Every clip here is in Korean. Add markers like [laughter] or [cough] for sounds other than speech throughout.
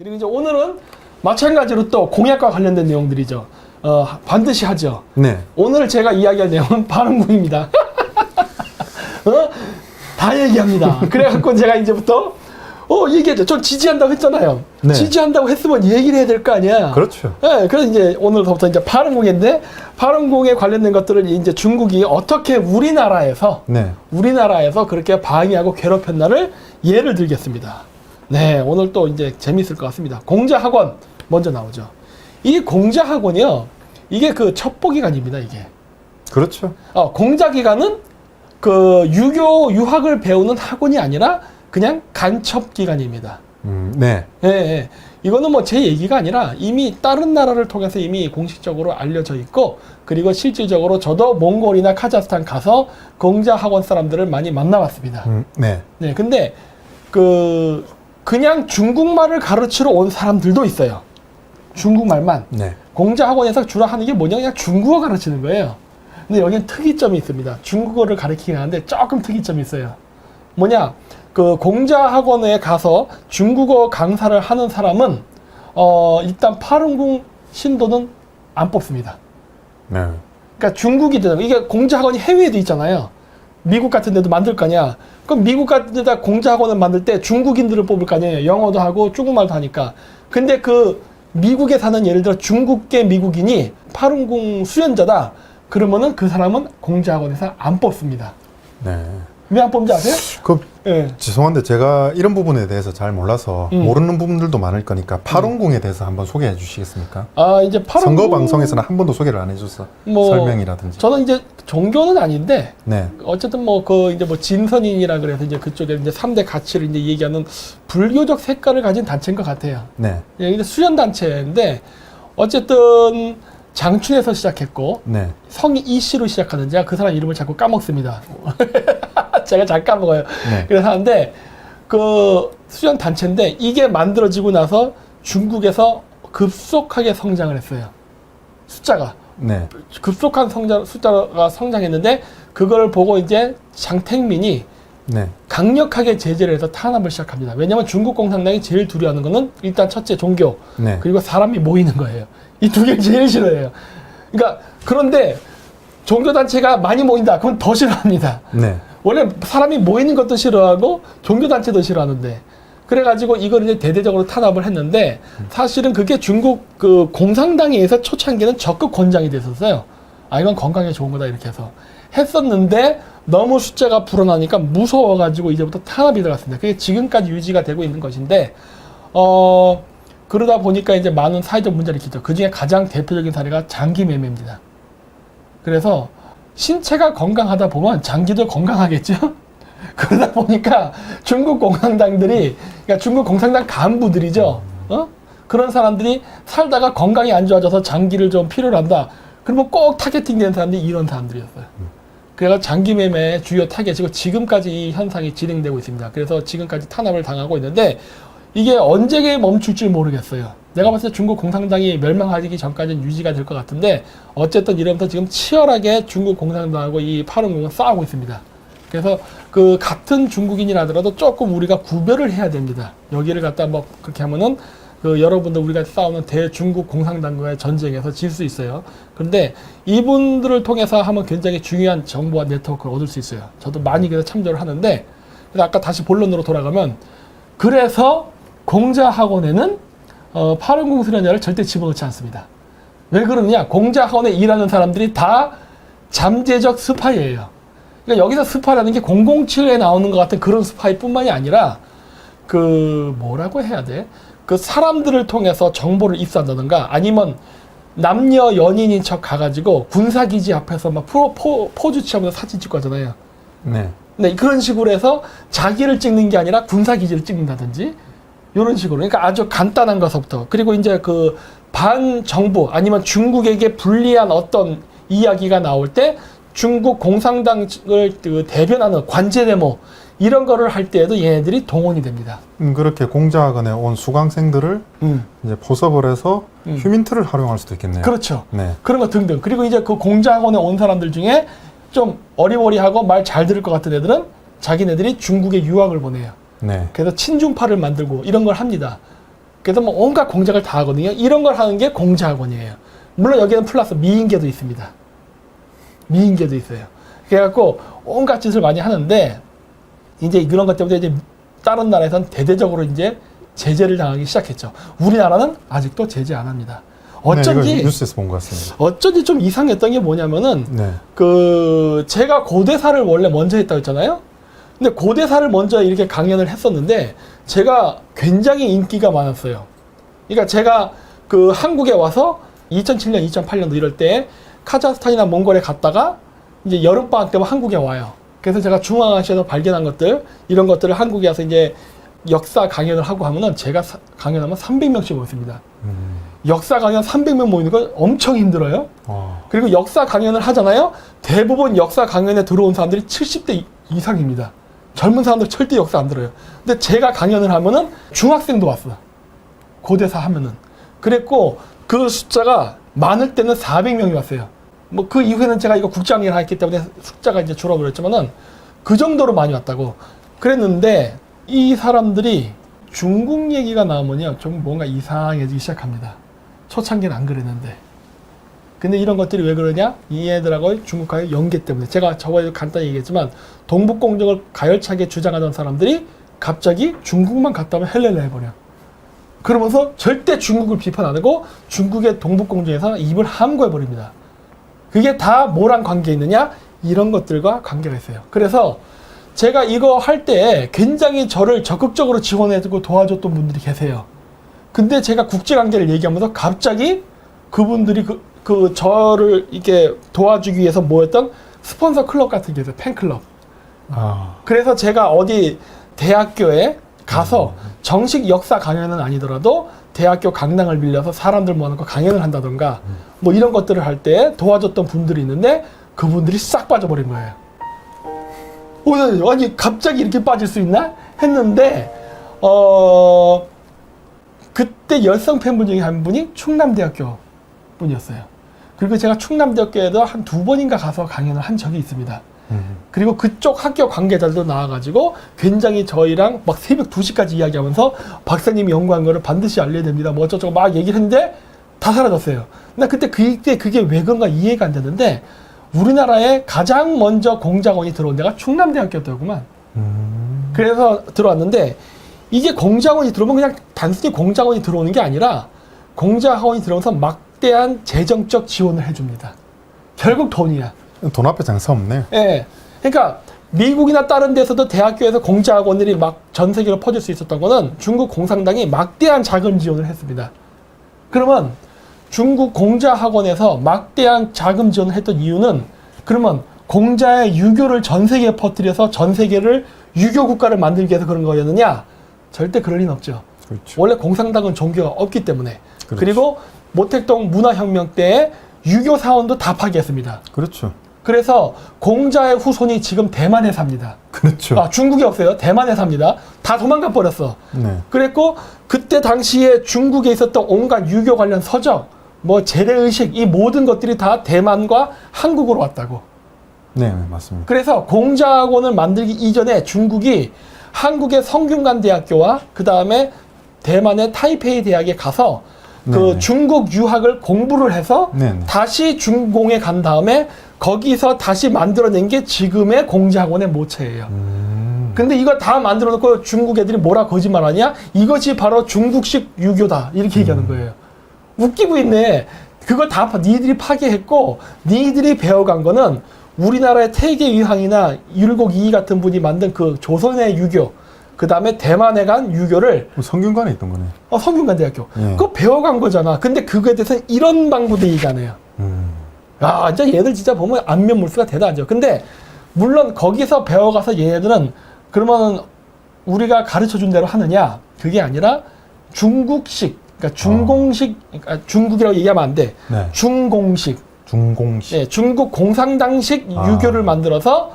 그리고 이제 오늘은 마찬가지로 또 공약과 관련된 내용들이죠. 어, 반드시 하죠. 네. 오늘 제가 이야기할 내용은 발언국입니다. [laughs] 어? 다 얘기합니다. 그래갖고 제가 이제부터 어 얘기했죠. 전 지지한다고 했잖아요. 네. 지지한다고 했으면 얘기를 해야 될 거 아니야. 그렇죠. 네, 그래서 이제 오늘부터 이제 발언국인데 발언국에 관련된 것들을 이제 중국이 어떻게 우리나라에서 네. 우리나라에서 그렇게 방해하고 괴롭혔나를 예를 들겠습니다. 네, 오늘 또 이제 재밌을 것 같습니다. 공자학원 먼저 나오죠. 이 공자학원이요, 이게 그 첩보기관입니다, 이게. 그렇죠. 어, 공자기관은 그 유교 유학을 배우는 학원이 아니라 그냥 간첩기관입니다. 음, 네. 예, 예. 이거는 뭐 제 얘기가 아니라 이미 다른 나라를 통해서 이미 공식적으로 알려져 있고 그리고 실질적으로 저도 몽골이나 카자흐스탄 가서 공자 학원 사람들을 많이 만나봤습니다. 음, 네. 네, 근데 그 그냥 중국말을 가르치러 온 사람들도 있어요. 중국말만. 네. 공자 학원에서 주로 하는 게 뭐냐 그냥 중국어 가르치는 거예요. 근데 여기는 특이점이 있습니다. 중국어를 가르치긴 하는데 조금 특이점이 있어요. 뭐냐 그 공자 학원에 가서 중국어 강사를 하는 사람은 어 일단 파룬궁 신도는 안 뽑습니다. 네. 그러니까 중국이든 이게 공자 학원이 해외에도 있잖아요. 미국 같은 데도 만들 거 아니야. 그럼 미국 같은 데다 공자 학원을 만들 때 중국인들을 뽑을 거 아니에요. 영어도 하고 중국말도 하니까. 근데 그 미국에 사는 예를 들어 중국계 미국인이 파룬궁 수련자다. 그러면은 그 사람은 공자 학원에서 안 뽑습니다. 네. 왜 안 뽑는지 아세요? 그 예. 죄송한데 제가 이런 부분에 대해서 잘 몰라서 음. 모르는 부분들도 많을 거니까 파룬궁에 대해서 한번 소개해 주시겠습니까? 아, 이제 파룬궁 선거 방송에서는 한 번도 소개를 안 해줘서 뭐 설명이라든지. 저는 이제 종교는 아닌데 네. 어쨌든 뭐 그 이제 뭐 진선인이라 그래서 이제 그쪽에 이제 삼대 가치를 이제 얘기하는 불교적 색깔을 가진 단체인 것 같아요. 네. 예, 근데 수련 단체인데 어쨌든 장춘에서 시작했고 네. 성이 이 씨로 시작하는 제가 그 사람 이름을 자꾸 까먹습니다. [laughs] 제가 잘 까먹어요. 네. 그래서 하는데 그 수련 단체인데 이게 만들어지고 나서 중국에서 급속하게 성장을 했어요. 숫자가 네. 급속한 성장 숫자가 성장했는데 그걸 보고 이제 장택민이 네. 강력하게 제재를 해서 탄압을 시작합니다. 왜냐하면 중국 공산당이 제일 두려워하는 거는 일단 첫째 종교 네. 그리고 사람이 모이는 거예요. 이 두 개를 제일 싫어해요. 그러니까 그런데 종교 단체가 많이 모인다. 그건 더 싫어합니다. 네. 원래 사람이 모이는 것도 싫어하고 종교 단체도 싫어하는데 그래가지고 이걸 이제 대대적으로 탄압을 했는데 사실은 그게 중국 그 공산당에 의해서 초창기는 적극 권장이 됐었어요. 아 이건 건강에 좋은 거다 이렇게 해서 했었는데 너무 숫자가 불어나니까 무서워가지고 이제부터 탄압이 들어갔습니다. 그게 지금까지 유지가 되고 있는 것인데 어 그러다 보니까 이제 많은 사회적 문제를 일으키죠. 그 중에 가장 대표적인 사례가 장기 매매입니다. 그래서 신체가 건강하다 보면 장기도 건강하겠죠. [laughs] 그러다 보니까 중국 공산당들이 그러니까 중국 공산당 간부들이죠. 어? 그런 사람들이 살다가 건강이 안 좋아져서 장기를 좀 필요로 한다. 그러면 꼭 타겟팅 된 사람들이 이런 사람들이었어요. 그래서 장기 매매 주요 타겟이고 지금까지 이 현상이 진행되고 있습니다. 그래서 지금까지 탄압을 당하고 있는데 이게 언제 멈출지 모르겠어요. 내가 봤을 때 중국 공산당이 멸망하기 전까지는 유지가 될 것 같은데 어쨌든 이러면서 지금 치열하게 중국 공산당하고 이 파룬궁은 싸우고 있습니다. 그래서 그 같은 중국인이라더라도 조금 우리가 구별을 해야 됩니다. 여기를 갖다 뭐 그렇게 하면은 그 여러분들 우리가 싸우는 대중국 공산당과의 전쟁에서 질 수 있어요. 그런데 이분들을 통해서 하면 굉장히 중요한 정보와 네트워크를 얻을 수 있어요. 저도 많이 그래서 참조를 하는데 그래서 아까 다시 본론으로 돌아가면 그래서 공자학원에는 어, 파룬궁 수련자를 절대 집어넣지 않습니다. 왜 그러느냐? 공자학원에 일하는 사람들이 다 잠재적 스파이예요. 그러니까 여기서 스파라는 게 007에 나오는 것 같은 그런 스파이뿐만이 아니라 그 뭐라고 해야 돼? 그 사람들을 통해서 정보를 입수한다든가 아니면 남녀 연인인 척 가가지고 군사기지 앞에서 막 프로, 포, 포즈 취하면서 사진 찍고 하잖아요. 네. 네, 그런 식으로 해서 자기를 찍는 게 아니라 군사기지를 찍는다든지 이런 식으로 그러니까 아주 간단한 것부터 그리고 이제 그 반정부 아니면 중국에게 불리한 어떤 이야기가 나올 때 중국 공산당을 그 대변하는 관제 데모 이런 거를 할 때에도 얘네들이 동원이 됩니다. 음, 그렇게 공자학원에 온 수강생들을 음. 이제 포섭을 해서 음. 휴민트를 활용할 수도 있겠네요. 그렇죠. 네. 그런 거 등등. 그리고 이제 그 공자학원에 온 사람들 중에 좀 어리버리하고 말 잘 들을 것 같은 애들은 자기네들이 중국에 유학을 보내요. 네. 그래서 친중파를 만들고 이런 걸 합니다. 그래서 뭐 온갖 공작을 다 하거든요. 이런 걸 하는 게 공자학원이에요. 물론 여기는 플러스 미인계도 있습니다. 미인계도 있어요. 그래갖고 온갖 짓을 많이 하는데 이제 그런 것 때문에 이제 다른 나라에선 대대적으로 이제 제재를 당하기 시작했죠. 우리나라는 아직도 제재 안 합니다. 네, 어쩐지 이거 뉴스에서 본 것 같습니다. 어쩐지 좀 이상했던 게 뭐냐면은 네. 그 제가 고대사를 원래 먼저 했다고 했잖아요. 근데 고대사를 먼저 이렇게 강연을 했었는데 제가 굉장히 인기가 많았어요. 그러니까 제가 그 한국에 와서 2007년, 2008년도 이럴 때 카자흐스탄이나 몽골에 갔다가 이제 여름 방학 때면 한국에 와요. 그래서 제가 중앙아시아에서 발견한 것들 이런 것들을 한국에 와서 이제 역사 강연을 하고 하면은 제가 사- 강연하면 300명씩 모였습니다. 음. 역사 강연 300명 모이는 건 엄청 힘들어요. 어. 그리고 역사 강연을 하잖아요. 대부분 역사 강연에 들어온 사람들이 70대 이- 이상입니다. 젊은 사람들 절대 역사 안 들어요. 근데 제가 강연을 하면은 중학생도 왔어. 고대사 하면은. 그랬고 그 숫자가 많을 때는 400명이 왔어요. 뭐 그 이후에는 제가 이거 국장일 했기 때문에 숫자가 이제 줄어버렸지만은 그 정도로 많이 왔다고 그랬는데 이 사람들이 중국 얘기가 나오면요 좀 뭔가 이상해지기 시작합니다. 초창기는 안 그랬는데. 근데 이런 것들이 왜 그러냐? 얘네들하고 중국과의 연계 때문에. 제가 저번에 간단히 얘기했지만, 동북 공정을 가열차게 주장하던 사람들이 갑자기 중국만 갔다 오면 헬렐레 해버려. 그러면서 절대 중국을 비판 안 하고 중국의 동북 공정에서 입을 함구해 버립니다. 그게 다 뭐랑 관계 있느냐? 이런 것들과 관계가 있어요. 그래서 제가 이거 할 때 굉장히 저를 적극적으로 지원해주고 도와줬던 분들이 계세요. 근데 제가 국제관계를 얘기하면서 갑자기 그분들이 그, 그 저를 이렇게 도와주기 위해서 모였던 스폰서 클럽 같은 게 있어요. 팬클럽. 아. 그래서 제가 어디 대학교에 가서 정식 역사 강연은 아니더라도 대학교 강당을 빌려서 사람들 모아놓고 강연을 한다던가 뭐 이런 것들을 할 때 도와줬던 분들이 있는데 그분들이 싹 빠져버린 거예요. 어, 나- 아니 갑자기 이렇게 빠질 수 있나 했는데 어 그때 열성 팬분 중에 한 분이 충남대학교 분이었어요. 그리고 제가 충남대학교에도 한 두 번인가 가서 강연을 한 적이 있습니다. 음. 그리고 그쪽 학교 관계자들도 나와가지고 굉장히 저희랑 막 새벽 2시까지 이야기하면서 박사님이 연구한 거를 반드시 알려야 됩니다. 뭐 어쩌고 막 얘기를 했는데 다 사라졌어요. 나 그때 그때 그게 왜 그런가 이해가 안 됐는데 우리나라에 가장 먼저 공작원이 들어온 데가 충남대학교였더구만. 음. 그래서 들어왔는데 이게 공작원이 들어오면 그냥 단순히 공작원이 들어오는 게 아니라 공작원이 들어오면서 막대한 재정적 지원을 해줍니다. 결국 돈이야. 돈 앞에 장사 없네. 예. 그러니까 미국이나 다른 데서도 대학교에서 공자학원들이 막 전 세계로 퍼질 수 있었던 거는 중국 공산당이 막대한 자금 지원을 했습니다. 그러면 중국 공자 학원에서 막대한 자금 지원을 했던 이유는 그러면 공자의 유교를 전 세계에 퍼뜨려서 전 세계를 유교 국가를 만들기 위해서 그런 거였느냐? 절대 그럴 리는 없죠. 그렇죠. 원래 공산당은 종교가 없기 때문에. 그렇죠. 그리고 모택동 문화혁명 때 유교 사원도 다 파괴했습니다. 그렇죠. 그래서 공자의 후손이 지금 대만에 삽니다. 그렇죠. 아, 중국에 없어요. 대만에 삽니다. 다 도망가 버렸어. 네. 그랬고 그때 당시에 중국에 있었던 온갖 유교 관련 서적, 뭐 재래의식 이 모든 것들이 다 대만과 한국으로 왔다고. 네, 네, 맞습니다. 그래서 공자학원을 만들기 이전에 중국이 한국의 성균관 대학교와 그 다음에 대만의 타이페이 대학에 가서 그 네네. 중국 유학을 공부를 해서 네네. 다시 중공에 간 다음에 거기서 다시 만들어낸 게 지금의 공자학원의 모체예요. 음. 근데 이거 다 만들어 놓고 중국 애들이 뭐라 거짓말하냐? 이것이 바로 중국식 유교다. 이렇게 얘기하는 거예요. 웃기고 있네. 그거 다 파- 니들이 파괴했고 니들이 배워간 거는 우리나라의 태계 위항이나 율곡 이이 같은 분이 만든 그 조선의 유교, 그 다음에 대만에 간 유교를 뭐 성균관에 있던 거네. 어, 성균관 대학교 예. 그거 배워간 거잖아. 근데 그거에 대해서 이런 방구대 얘기가 안 해요. 음. 아, 진짜 얘들 진짜 보면 안면 물수가 대단하죠. 근데 물론 거기서 배워가서 얘네들은 그러면 우리가 가르쳐 준 대로 하느냐? 그게 아니라 중국식, 그러니까 중공식, 그러니까 중국이라고 얘기하면 안 돼. 네. 중공식, 중공식. 예, 중국 공산당식 아. 유교를 만들어서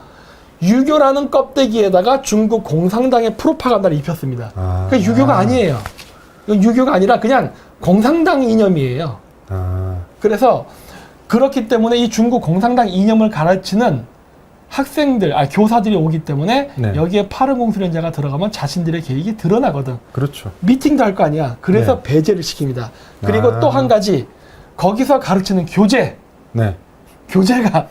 유교라는 껍데기에다가 중국 공산당의 프로파간다를 입혔습니다. 아. 그 유교가 아니에요. 유교가 아니라 그냥 공산당 이념이에요. 아. 그래서 그렇기 때문에 이 중국 공산당 이념을 가르치는 학생들, 아 교사들이 오기 때문에 네. 여기에 파른 공수련자가 들어가면 자신들의 계획이 드러나거든. 그렇죠. 미팅도 할 거 아니야. 그래서 네. 배제를 시킵니다. 그리고 아. 또한 가지 거기서 가르치는 교재, 네. 교재가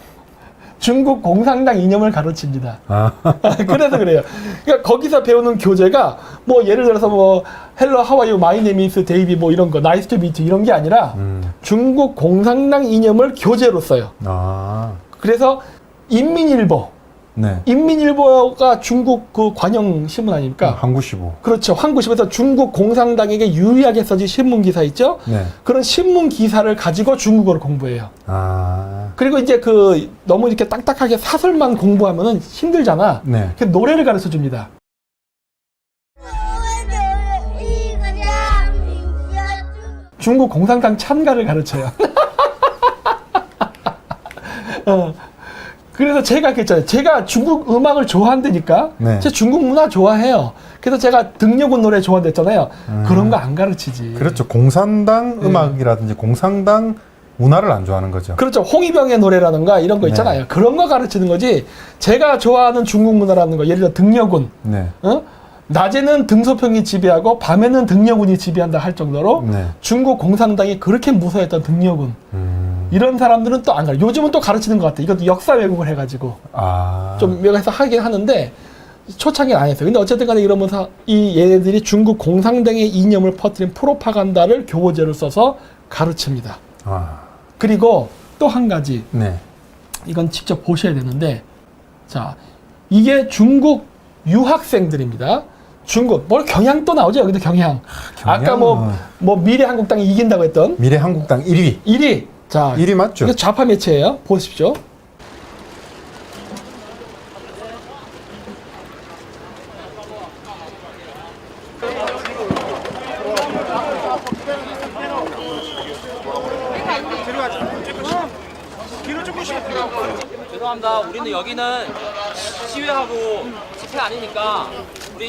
중국 공산당 이념을 가르칩니다. 아, [laughs] 그래서 그래요. 그러니까 거기서 배우는 교재가 뭐 예를 들어서 뭐 헬로 하와이유 마이 네미스 데이비 뭐 이런 거 나이스 투 미트 이런 게 아니라 음. 중국 공산당 이념을 교재로 써요. 아, 그래서 인민일보, 네. 인민일보가 중국 그 관영 신문 아닙니까? 네, 한구시보. 그렇죠. 한국시보에서 중국 공산당에게 유리하게 써진 신문 기사 있죠? 네. 그런 신문 기사를 가지고 중국어를 공부해요. 아. 그리고 이제 그 너무 이렇게 딱딱하게 사설만 공부하면은 힘들잖아. 네. 그 노래를 가르쳐 줍니다. 중국 공산당 참가를 가르쳐요. [laughs] 어. 그래서 제가 그랬잖아요. 제가 중국 음악을 좋아한다니까. 네. 제가 중국 문화 좋아해요. 그래서 제가 등려군 노래 좋아한댔잖아요. 그런 거 안 가르치지. 그렇죠. 공산당 네. 음악이라든지 공산당 문화를 안 좋아하는 거죠. 그렇죠. 홍위병의 노래라든가 이런 거 네. 있잖아요. 그런 거 가르치는 거지. 제가 좋아하는 중국 문화라는 거, 예를 들어 등려군. 네. 어? 낮에는 등소평이 지배하고 밤에는 등려군이 지배한다 할 정도로 네. 중국 공산당이 그렇게 무서워했던 등려군. 음. 이런 사람들은 또 안 가르. 요즘은 또 가르치는 것 같아. 이것도 역사 왜곡을 해가지고 아. 좀 명해서 하긴 하는데 초창기는 안 했어요. 근데 어쨌든 간에 이러면서 이 얘네들이 중국 공산당의 이념을 퍼뜨린 프로파간다를 교재로 써서 가르칩니다. 아. 그리고 또 한 가지 네. 이건 직접 보셔야 되는데 자 이게 중국 유학생들입니다. 중국 뭘 경향 또 나오죠 여기도 경향. 아까 뭐 경향은- 뭐 미래 한국당이 이긴다고 했던 미래 한국당 1위. 1위. 자 1위 맞죠? 이거 좌파 매체예요. 보십시오. 죄송합니다. 우리는 여기는 시위하고 집회 아니니까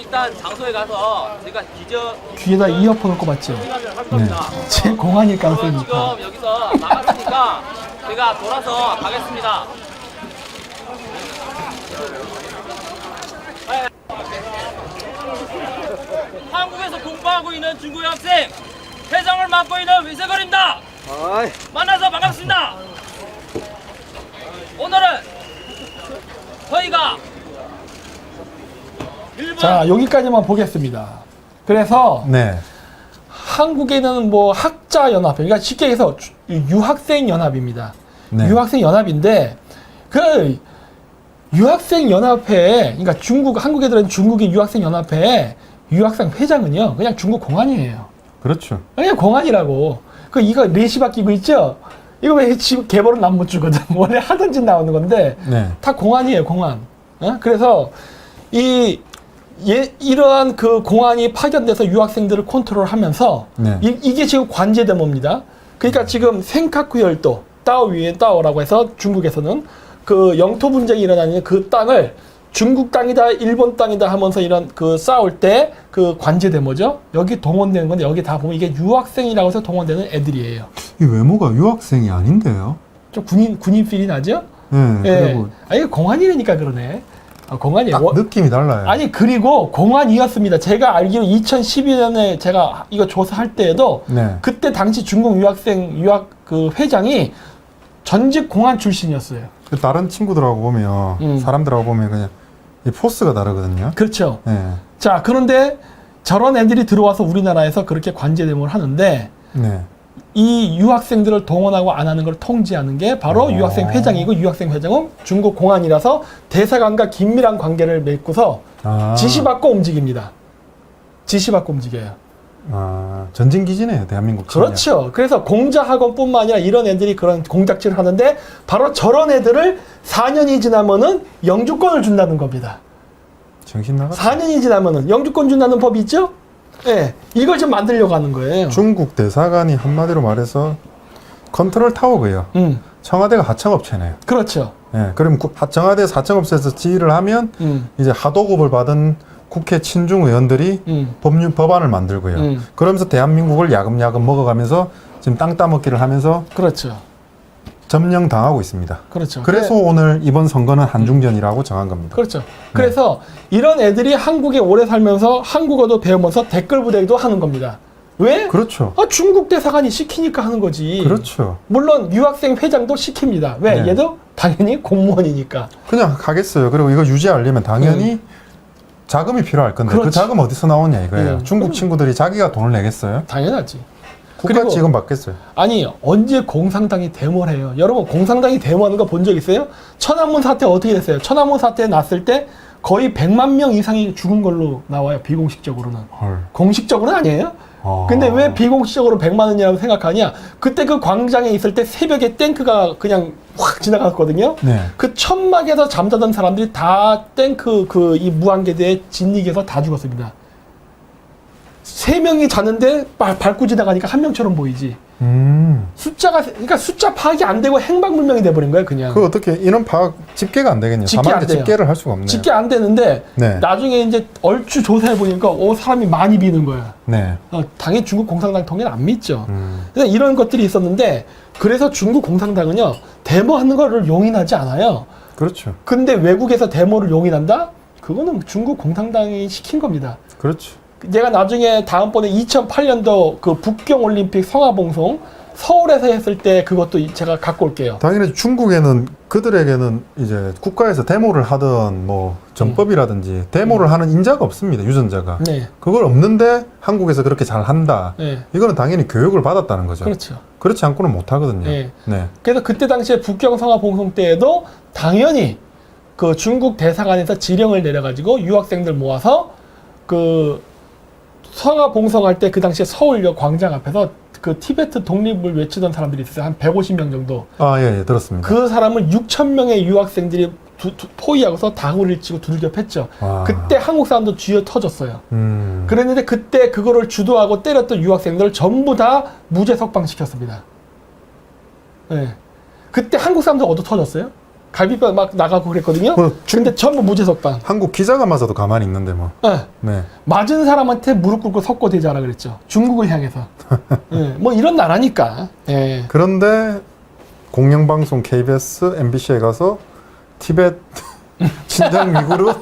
일단 장소에 가서 제가 기저 귀에다 이어폰을 꼽았죠. 시간을 할 겁니다. 제 공안일 저는 가능성이니까. 지금 여기서 나갔으니까 제가 돌아서 가겠습니다. 네. 한국에서 공부하고 있는 중국 학생 회장을 맡고 있는 위세걸입니다. 만나서 반갑습니다. 오늘은 저희가 자 여기까지만 보겠습니다. 그래서 네. 한국에는 뭐 학자 연합, 그러니까 쉽게 해서 주- 유학생 연합입니다. 네. 유학생 연합인데 그 유학생 연합회, 그러니까 중국 한국에 들어있는 중국인 유학생 연합회 유학생 회장은요 그냥 중국 공안이에요. 그렇죠. 그냥 공안이라고. 그 이거 레시바 끼고 있죠. 이거 왜 지금 개벌은 안못 주거든. [laughs] 원래 하던 짓 나오는 건데 네. 다 공안이에요, 공안. 어? 그래서 이 예, 이러한 그 공안이 파견돼서 유학생들을 컨트롤하면서 네. 이, 이게 지금 관제대모입니다. 그러니까 지금 생카쿠 열도 따오 위에 따오라고 해서 중국에서는 그 영토 분쟁이 일어나는 그 땅을 중국 땅이다, 일본 땅이다 하면서 이런 그 싸울 때 그 관제대모죠. 여기 동원되는 건데 여기 다 보면 이게 유학생이라고 해서 동원되는 애들이에요. 이 외모가 유학생이 아닌데요. 좀 군인 군인 필이 나죠? 네. 예. 그리고 아니 공안이라니까 그러네. 아, 공안이에요. 딱 워- 느낌이 달라요. 아니 그리고 공안이었습니다. 제가 알기로 2012년에 제가 이거 조사할 때에도 네. 그때 당시 중국 유학생 유학 그 회장이 전직 공안 출신이었어요. 그 다른 친구들하고 보면 음. 사람들하고 보면 그냥 이 포스가 다르거든요. 그렇죠. 네. 자 그런데 저런 애들이 들어와서 우리나라에서 그렇게 관제 대모를 하는데 네. 이 유학생들을 동원하고 안 하는 걸 통제하는 게 바로 어. 유학생 회장이고 유학생 회장은 중국 공안이라서 대사관과 긴밀한 관계를 맺고서 아. 지시받고 움직입니다. 지시받고 움직여요. 아, 전진 기지네요, 대한민국. 그렇죠. 그래서 공자학원뿐만 아니라 이런 애들이 그런 공작질을 하는데 바로 저런 애들을 4년이 지나면은 영주권을 준다는 겁니다. 정신 나갔. 4년이 지나면은 영주권 준다는 법이 있죠? 예. 이걸 좀 만들려고 하는 거예요. 중국 대사관이 한마디로 말해서 컨트롤 타워고요. 음. 청와대가 하청업체네요. 그렇죠. 예, 그럼 구- 하- 청와대 사청업체에서 지휘를 하면 음. 이제 하도급을 받은 국회 친중 의원들이 음. 법률 법안을 만들고요. 음. 그러면서 대한민국을 야금야금 먹어가면서 지금 땅 따먹기를 하면서 그렇죠. 점령 당하고 있습니다. 그렇죠. 그래서 그래- 오늘 이번 선거는 한중전이라고 정한 겁니다. 그렇죠. 그래서 이런 애들이 한국에 오래 살면서 한국어도 배우면서 댓글 부대도 하는 겁니다. 왜? 그렇죠. 아, 중국 대사관이 시키니까 하는 거지. 그렇죠. 물론 유학생 회장도 시킵니다. 왜? 네. 얘도 당연히 공무원이니까. 그냥 가겠어요. 그리고 이거 유지하려면 당연히 자금이 필요할 건데 그 음. 그렇지. 자금 어디서 나오냐 이거예요. 음. 중국 친구들이 자기가 돈을 내겠어요? 당연하지. 국가 지금 받겠어요. 아니 언제 공산당이 데모를 해요? 여러분 공산당이 데모하는 거 본 적 있어요? 천안문 사태 어떻게 됐어요? 천안문 사태 났을 때 거의 100만 명 이상이 죽은 걸로 나와요. 비공식적으로는. 헐. 공식적으로는 아니에요. 아. 근데 왜 비공식적으로 100만 원이라고 생각하냐? 그때 그 광장에 있을 때 새벽에 탱크가 그냥 확 지나갔거든요. 네. 그 천막에서 잠자던 사람들이 다 탱크 그 이 무한궤도에 진입해서 다 죽었습니다. 세 명이 자는데 발- 밟고 지나가니까 한 명처럼 보이지. 음. 숫자가 그러니까 숫자 파악이 안 되고 행방불명이 돼 버린 거예요, 그냥. 그 어떻게 인원 파악 집계가 안 되겠네요. 집계 사망자 안 돼요. 집계를 할 수가 없네요. 집계 안 되는데 네. 나중에 이제 얼추 조사해 보니까 오 사람이 많이 비는 거야. 네. 어, 당연히 중국 공산당 통일 안 믿죠. 음. 그래서 이런 것들이 있었는데 그래서 중국 공산당은요 데모하는 거를 용인하지 않아요. 그렇죠. 근데 외국에서 데모를 용인한다? 그거는 중국 공산당이 시킨 겁니다. 그렇죠. 내가 나중에 다음번에 2008년도 그 북경 올림픽 성화봉송 서울에서 했을 때 그것도 이- 제가 갖고 올게요. 당연히 중국에는 그들에게는 이제 국가에서 데모를 하던 뭐 정법이라든지 데모를 하는 인자가 없습니다. 유전자가. 음. 네, 그걸 없는데 한국에서 그렇게 잘 한다. 네, 이거는 당연히 교육을 받았다는 거죠. 그렇죠. 그렇지 않고는 못 하거든요. 네. 네. 그래서 그때 당시에 북경 성화 봉송 때에도 당연히 그 중국 대사관에서 지령을 내려가지고 유학생들 모아서 그 성화봉송할 때 그 당시에 서울역 광장 앞에서 그 티베트 독립을 외치던 사람들이 있었어요. 한 150명 정도. 아, 예, 예, 들었습니다. 그 사람을 6천 명의 유학생들이 두- 두- 포위하고서 다구리를 치고 두들겨 팼죠. 와. 그때 한국 사람도 쥐어 터졌어요. 음. 그랬는데 그때 그거를 주도하고 때렸던 유학생들을 전부 다 무죄 석방시켰습니다. 네. 그때 한국 사람들 얻어 터졌어요. 갈비뼈 막 나가고 그랬거든요. 그 중- 근데 전부 무죄 석방. 한국 기자가 맞아도 가만히 있는데 뭐. 네. 네. 맞은 사람한테 무릎 꿇고 석고 대자라 그랬죠. 중국을 향해서. [laughs] 네. 뭐 이런 나라니까. 예. 그런데 공영방송 KBS, MBC에 가서 티벳 친장 위구르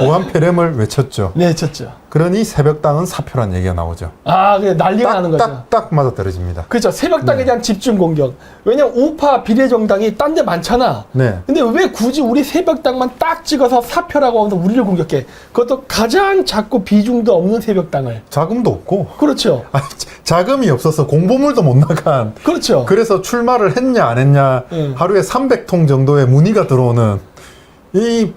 오한 폐렴을 외쳤죠. 네, 쳤죠. 그러니 새벽당은 사표란 얘기가 나오죠. 아, 그래 난리가 나는 거죠. 딱딱 맞아 떨어집니다. 그렇죠. 새벽당에 대한 집중 공격. 왜냐면 우파 비례정당이 딴 데 많잖아. 네. 근데 왜 굳이 우리 새벽당만 딱 찍어서 사표라고 하면서 우리를 공격해? 그것도 가장 작고 비중도 없는 새벽당을. 자금도 없고 그렇죠. [laughs] 자- 자금이 없어서 공보물도 못 나간 그렇죠. 그래서 출마를 했냐 안 했냐 응. 하루에 300통 정도의 문의가 들어오는 이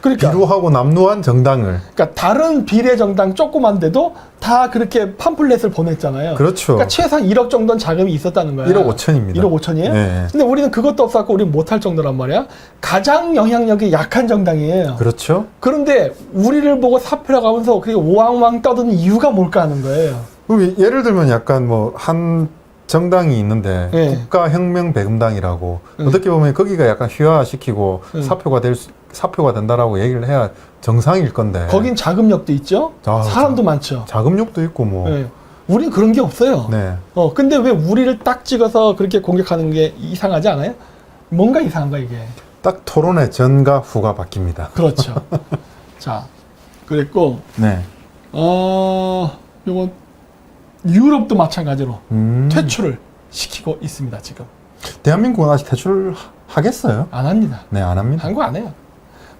그러니까, 비루하고 남루한 정당을 그러니까 다른 비례 정당 조그만데도 다 그렇게 팜플렛을 보냈잖아요. 그렇죠. 그러니까 최소한 1억 정도는 자금이 있었다는 거야. 1억 5천입니다. 1억 5천이에요? 네. 근데 우리는 그것도 없었고 우리는 못할 정도란 말이야. 가장 영향력이 약한 정당이에요. 그렇죠. 그런데 우리를 보고 사표라고 하면서 그렇게 오왕왕 떠드는 이유가 뭘까 하는 거예요. 예를 들면 약간 뭐한 정당이 있는데 네. 국가혁명배금당이라고 음. 어떻게 보면 거기가 약간 휘화시키고 음. 사표가 될 수- 사표가 된다라고 얘기를 해야 정상일 건데 거긴 자금력도 있죠. 아, 사람도 많죠. 자금력도 있고 뭐 네. 우린 그런 게 없어요. 네. 어, 근데 왜 우리를 딱 찍어서 그렇게 공격하는 게 이상하지 않아요? 뭔가 이상한 거야, 이게. 딱 토론의 전과 후가 바뀝니다. 그렇죠. [laughs] 자, 그랬고, 네. 어, 요건 유럽도 마찬가지로 음. 퇴출을 시키고 있습니다, 지금. 대한민국은 아직 퇴출 하겠어요? 안 합니다. 네, 안 합니다. 한국 안 해요.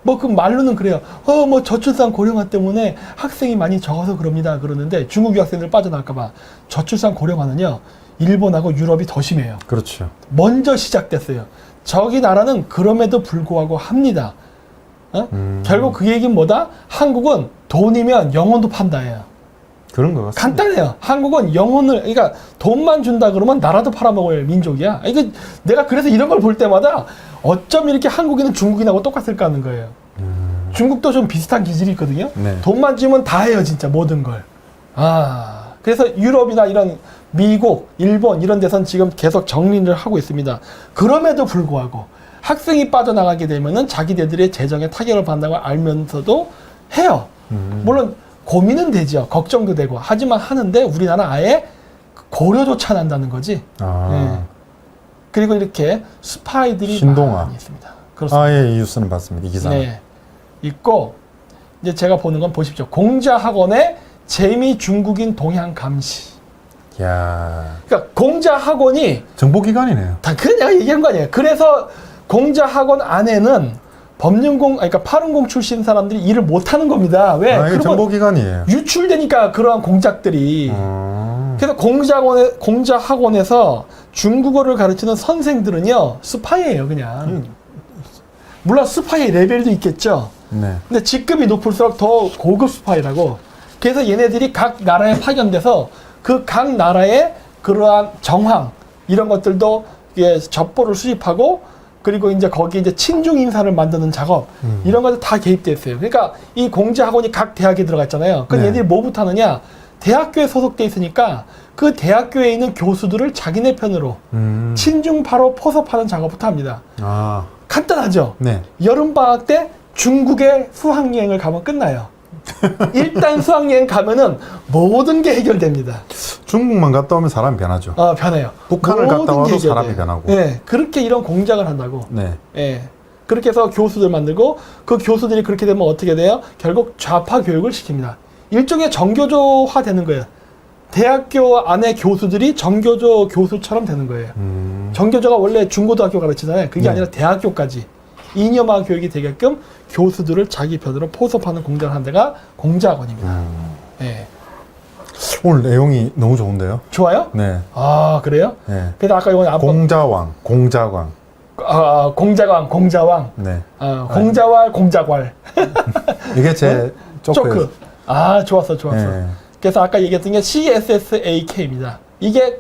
뭐 그 말로는 그래요. 어 뭐 저출산 고령화 때문에 학생이 많이 적어서 그럽니다. 그러는데 중국 유학생들 빠져나갈까봐 저출산 고령화는요 일본하고 유럽이 더 심해요. 그렇죠. 먼저 시작됐어요. 저기 나라는 그럼에도 불구하고 합니다. 어? 음. 결국 그 얘기는 뭐다? 한국은 돈이면 영혼도 판다예요. 그런 것 같습니다. 간단해요. 한국은 영혼을 그러니까 돈만 준다 그러면 나라도 팔아먹을 민족이야. 이게 내가 그래서 이런 걸 볼 때마다 어쩜 이렇게 한국인은 중국인하고 똑같을까 하는 거예요. 중국도 좀 비슷한 기질이 있거든요. 네. 돈만 주면 다 해요, 진짜 모든 걸. 아, 그래서 유럽이나 이런 미국, 일본 이런 데선 지금 계속 정리를 하고 있습니다. 그럼에도 불구하고 학생이 빠져나가게 되면은 자기네들의 재정에 타격을 받는다고 알면서도 해요. 음. 물론 고민은 되죠. 걱정도 되고. 하지만 하는데 우리나라 아예 고려조차 안 한다는 거지. 아. 그리고 이렇게 스파이들이 신동아. 많이 있습니다. 그렇습니다. 아, 예, 이 뉴스는 봤습니다. 이 기사는. 네. 있고 이제 제가 보는 건 보십시오. 공자 학원의 재미 중국인 동향 감시. 야 그러니까 공자 학원이 정보기관이네요. 다 그냥 내가 얘기한 거 아니에요. 그래서 공자 학원 안에는 법륜공, 아니, 그러니까 파룬공 출신 사람들이 일을 못 하는 겁니다. 왜? 아, 이게 정보기관이에요. 유출되니까 그러한 공작들이. 음. 그래서 공자학원에, 공자학원에서 중국어를 가르치는 선생들은요, 스파이예요, 그냥. 물론 스파이 레벨도 있겠죠. 네. 근데 직급이 높을수록 더 고급 스파이라고. 그래서 얘네들이 각 나라에 파견돼서 그 각 나라의 그러한 정황 이런 것들도 이게 첩보를 수집하고 그리고 이제 거기 이제 친중 인사를 만드는 작업 음. 이런 것들 다 개입돼 있어요. 그러니까 이 공제 학원이 각 대학에 들어가 있잖아요. 그 네. 얘들이 뭐부터 하느냐? 대학교에 소속돼 있으니까 그 대학교에 있는 교수들을 자기네 편으로 음. 친중파로 포섭하는 작업부터 합니다. 아, 간단하죠. 네. 여름 방학 때 중국에 수학 여행을 가면 끝나요. [laughs] 일단 수학 여행 가면은 모든 게 해결됩니다. 중국만 갔다 오면 사람이 변하죠. 어, 변해요. 북한을 모든 갔다 와도 해결돼요. 사람이 변하고. 예, 그렇게 이런 공작을 한다고. 네. 예. 그렇게 해서 교수들 만들고 그 교수들이 그렇게 되면 어떻게 돼요? 결국 좌파 교육을 시킵니다. 일종의 정교조화 되는 거예요. 대학교 안에 교수들이 정교조 교수처럼 되는 거예요. 음. 정교조가 원래 중고등학교 가르치잖아요. 그게 네. 아니라 대학교까지 이념화 교육이 되게끔 교수들을 자기 편으로 포섭하는 공작을 한 데가 공자학원입니다. 음. 예. 오늘 내용이 너무 좋은데요. 좋아요? 네. 아 그래요? 네. 그래서 아까 이건 아빠 공자왕, 공자광. 아, 공자왕, 공자왕, 네. 아, 공자왈, 공자괄, 이게 제 초크. 초크. 아 좋았어, 좋았어. 네. 그래서 아까 얘기했던 게 CSSAK입니다. 이게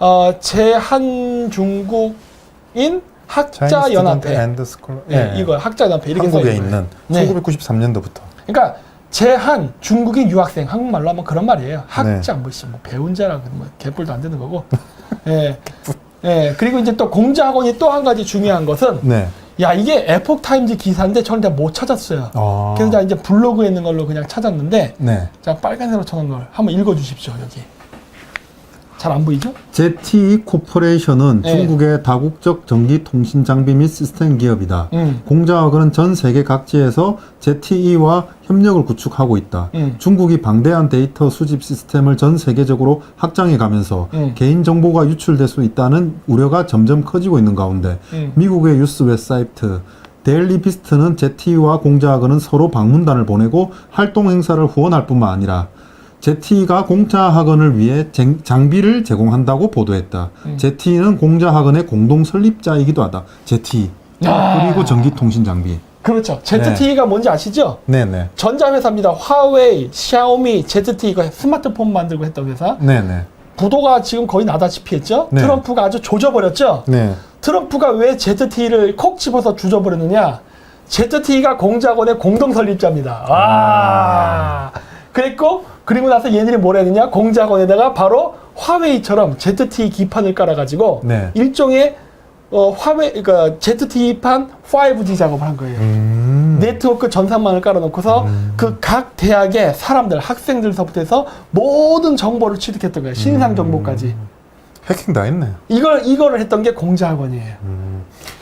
어, 제한 중국인 학자 연합회. 스콜러. 예, 이거 학자 연합회 이렇게 써 한국에 있는 거예요. 있는 네. 1993년도부터. 그러니까 제한 중국인 유학생 한국말로 하면 그런 말이에요. 네. 학자 뭐 씨 뭐 배운 자라 뭐 개뿔도 안 되는 거고. 예. 예. 그리고 이제 또 공자학원이 또 한 가지 중요한 것은 네. 야 이게 에폭 타임즈 기사인데 저는 내가 못 찾았어요. 아. 그래서 나 이제 블로그에 있는 걸로 그냥 찾았는데 네. 자 빨간색으로 쳐놓은 걸 한번 읽어주십시오 여기. 잘 안 보이죠? ZTE 코퍼레이션은 네. 중국의 다국적 전기 통신 장비 및 시스템 기업이다. 음. 공자학원은 전 세계 각지에서 ZTE와 협력을 구축하고 있다. 음. 중국이 방대한 데이터 수집 시스템을 전 세계적으로 확장해 가면서 음. 개인 정보가 유출될 수 있다는 우려가 점점 커지고 있는 가운데 음. 미국의 뉴스 웹사이트 데일리 비스트는 ZTE와 공자학원은 서로 방문단을 보내고 활동 행사를 후원할 뿐만 아니라 ZTE가 공자 학원을 위해 쟁- 장비를 제공한다고 보도했다. 음. ZTE는 공자 학원의 공동 설립자이기도 하다. ZTE 아. 그리고 전기통신 장비. 그렇죠. ZTE가 뭔지 아시죠? 네네. 전자회사입니다. 화웨이, 샤오미, ZTE 이거 스마트폰 만들고 했던 회사. 네네. 부도가 지금 거의 나다시피 했죠. 네. 트럼프가 아주 조져버렸죠. 네. 트럼프가 왜 ZTE를 콕 집어서 조져버렸느냐? ZTE가 공작원의 공동 설립자입니다. 와. 그랬고 그리고 나서 얘네들이 뭘 했느냐? 공작원에다가 바로 화웨이처럼 ZTE 기판을 깔아가지고 네. 일종의 어, 화웨이 그러니까 ZTE판 5G 작업을 한 거예요. 음. 네트워크 전산망을 깔아놓고서 그각 대학의 사람들, 학생들서부터 해서 모든 정보를 취득했던 거예요. 신상 정보까지. 해킹 다 했네요. 이걸 이거를 했던 게 공자학원이에요.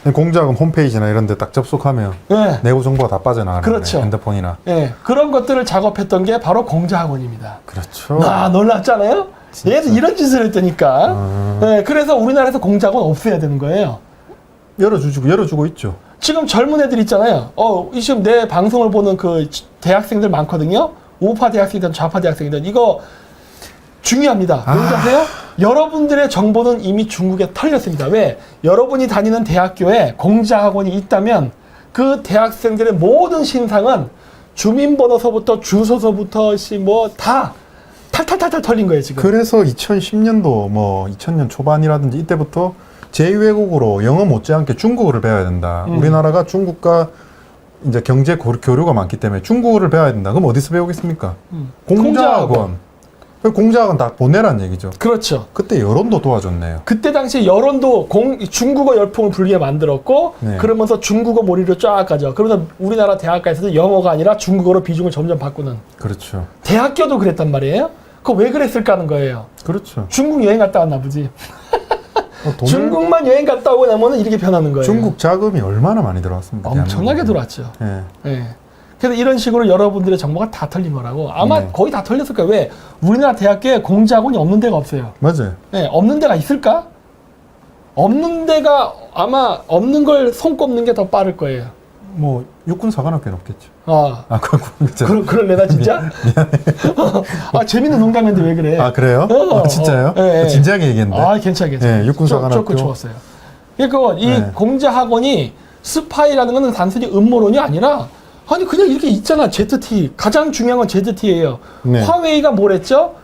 공작은 홈페이지나 이런 데 딱 접속하면 네. 내부 정보가 다 빠져나가는 그렇죠. 핸드폰이나. 예, 그런 것들을 작업했던 게 바로 공자학원입니다. 그렇죠. 아, 놀랍잖아요? 얘도 이런 짓을 했다니까. 음. 예, 그래서 우리나라에서 공작원 없애야 되는 거예요. 열어주고 열어주고 있죠. 지금 젊은 애들 있잖아요. 어, 이 지금 내 방송을 보는 그 지- 대학생들 많거든요. 우파 대학생이든 좌파 대학생이든 이거 중요합니다. 아. 뭔지 아세요? 여러분들의 정보는 이미 중국에 털렸습니다. 왜? 여러분이 다니는 대학교에 공자학원이 있다면 그 대학생들의 모든 신상은 주민번호서부터 주소서부터 뭐다 탈탈탈탈 털린 거예요 지금. 그래서 2010년도 뭐 2000년 초반이라든지 이때부터 제2외국어로 영어 못지않게 중국어를 배워야 된다. 음. 우리나라가 중국과 이제 경제 고- 교류가 많기 때문에 중국어를 배워야 된다. 그럼 어디서 배우겠습니까? 음. 공자학원. 그 공자학원 다 보내란 얘기죠. 그렇죠. 그때 여론도 도와줬네요. 그때 당시 여론도 공, 중국어 열풍을 불게 만들었고 네. 그러면서 중국어 몰이로 쫙 가죠. 그러면서 우리나라 대학가에서도 영어가 아니라 중국어로 비중을 점점 바꾸는 그렇죠. 대학교도 그랬단 말이에요. 그거 왜 그랬을까 하는 거예요. 그렇죠. 중국 여행 갔다 왔나 보지. [laughs] 어, 돈을- 중국만 여행 갔다 오고 나면은 이렇게 변하는 거예요. 중국 자금이 얼마나 많이 들어왔습니까? 엄청나게. 들어왔죠. 예. 예. 그래서 이런 식으로 여러분들의 정보가 다 털린 거라고. 아마 네. 거의 다 털렸을 거예요. 왜? 우리나라 대학교에 공자학원이 없는 데가 없어요. 맞아요. 예, 없는 데가 있을까? 없는 데가 아마 없는 걸 손꼽는 게 더 빠를 거예요. 뭐 육군 사관학교는 없겠죠. 아, 아, 그렇군. 그죠. 그럴, 그럴래, 나 진짜? 아, 재밌는 농담인데 왜 그래? 아, 그래요? 어, 아, 진짜요? 어, 예, 예. 진지하게 얘기했는데. 아, 괜찮아, 괜찮아. 예, 육군 사관학교. 좋- 좋고 좋았어요. 그러니까 이 네. 공자학원이 스파이라는 것은 단순히 음모론이 아니라 아니 그냥 이렇게 있잖아 ZT 가장 중요한 건 ZT예요. 네. 화웨이가 뭘 했죠?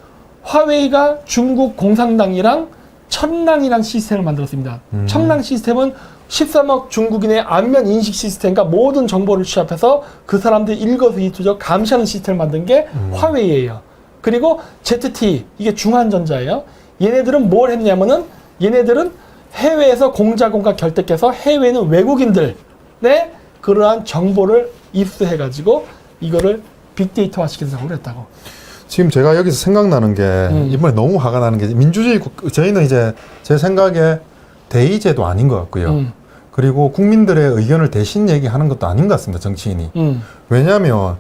화웨이가 중국 공산당이랑 천랑이라는 시스템을 만들었습니다. 음. 천랑 시스템은 13억 중국인의 안면 인식 시스템과 모든 정보를 취합해서 그 사람들 일거수일투족 감시하는 시스템을 만든 게 음. 화웨이예요. 그리고 ZT 이게 중한전자예요. 얘네들은 뭘 했냐면은 얘네들은 해외에서 공자공과 결탁해서 해외에는 외국인들의 그러한 정보를 입수해가지고 이거를 빅데이터화 시키는 작업을 했다고. 지금 제가 여기서 생각나는 게 음. 이번에 너무 화가 나는 게 민주주의 국 저희는 이제 제 생각에 대의제도 아닌 것 같고요. 음, 그리고 국민들의 의견을 대신 얘기하는 것도 아닌 것 같습니다. 정치인이. 음, 왜냐하면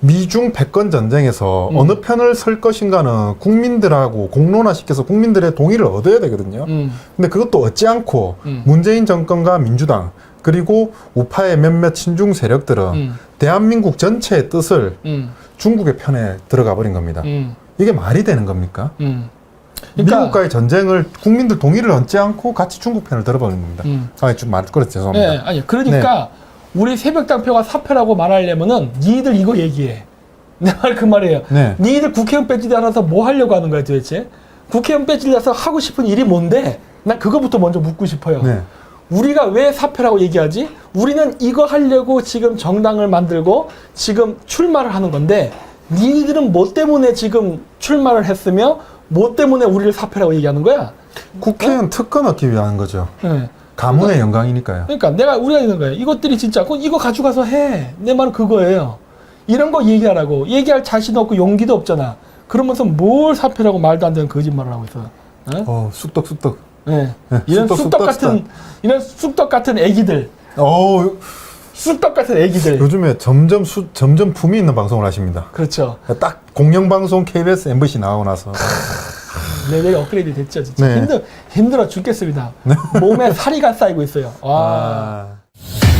미중 패권 전쟁에서 음. 어느 편을 설 것인가는 국민들하고 공론화시켜서 국민들의 동의를 얻어야 되거든요. 음, 근데 그것도 얻지 않고 음. 문재인 정권과 민주당 그리고 우파의 몇몇 친중 세력들은 음, 대한민국 전체의 뜻을 음, 중국의 편에 들어가 버린 겁니다. 음, 이게 말이 되는 겁니까? 음. 그러니까 미국과의 전쟁을 국민들 동의를 얻지 않고 같이 중국 편을 들어버린 겁니다. 음. 아, 좀 말 그래서 죄송합니다. 네, 아니 그러니까 우리 새벽당표가 사표라고 말하려면은 니들 이거 얘기해. [laughs] 내 말 그 말이에요. 네. 니들 국회의원 배지 달아서 뭐 하려고 하는 거야 도대체? 국회의원 달아서 하고 싶은 일이 뭔데? 난 그거부터 먼저 묻고 싶어요. 네. 우리가 왜 사표라고 얘기하지? 우리는 이거 하려고 지금 정당을 만들고 지금 출마를 하는 건데 니들은 뭐 때문에 지금 출마를 했으며 뭐 때문에 우리를 사표라고 얘기하는 거야? 국회의원 특권 얻기 위한 거죠. 네. 가문의 영광이니까요. 그러니까 내가 우리가 있는 거예요. 이것들이 진짜 이거 가져가서 해. 내 말은 그거예요. 이런 거 얘기하라고. 얘기할 자신 없고 용기도 없잖아. 그러면서 뭘 사표라고 말도 안 되는 거짓말을 하고 있어. 어? 어, 쑥떡쑥떡. 네. 네, 이런 쑥떡, 쑥떡, 쑥떡 같은 이런 쑥떡 같은 애기들. 어, 쑥떡 같은 애기들. 요즘에 점점 수, 점점 품이 있는 방송을 하십니다. 그렇죠. 딱 공영 방송 KBS, MBC 나오고 나서 레벨이 업그레이드 됐죠, 진짜. 네. 힘들 힘들어 죽겠습니다. 몸에 살이 가 쌓이고 있어요. 와. 아, 아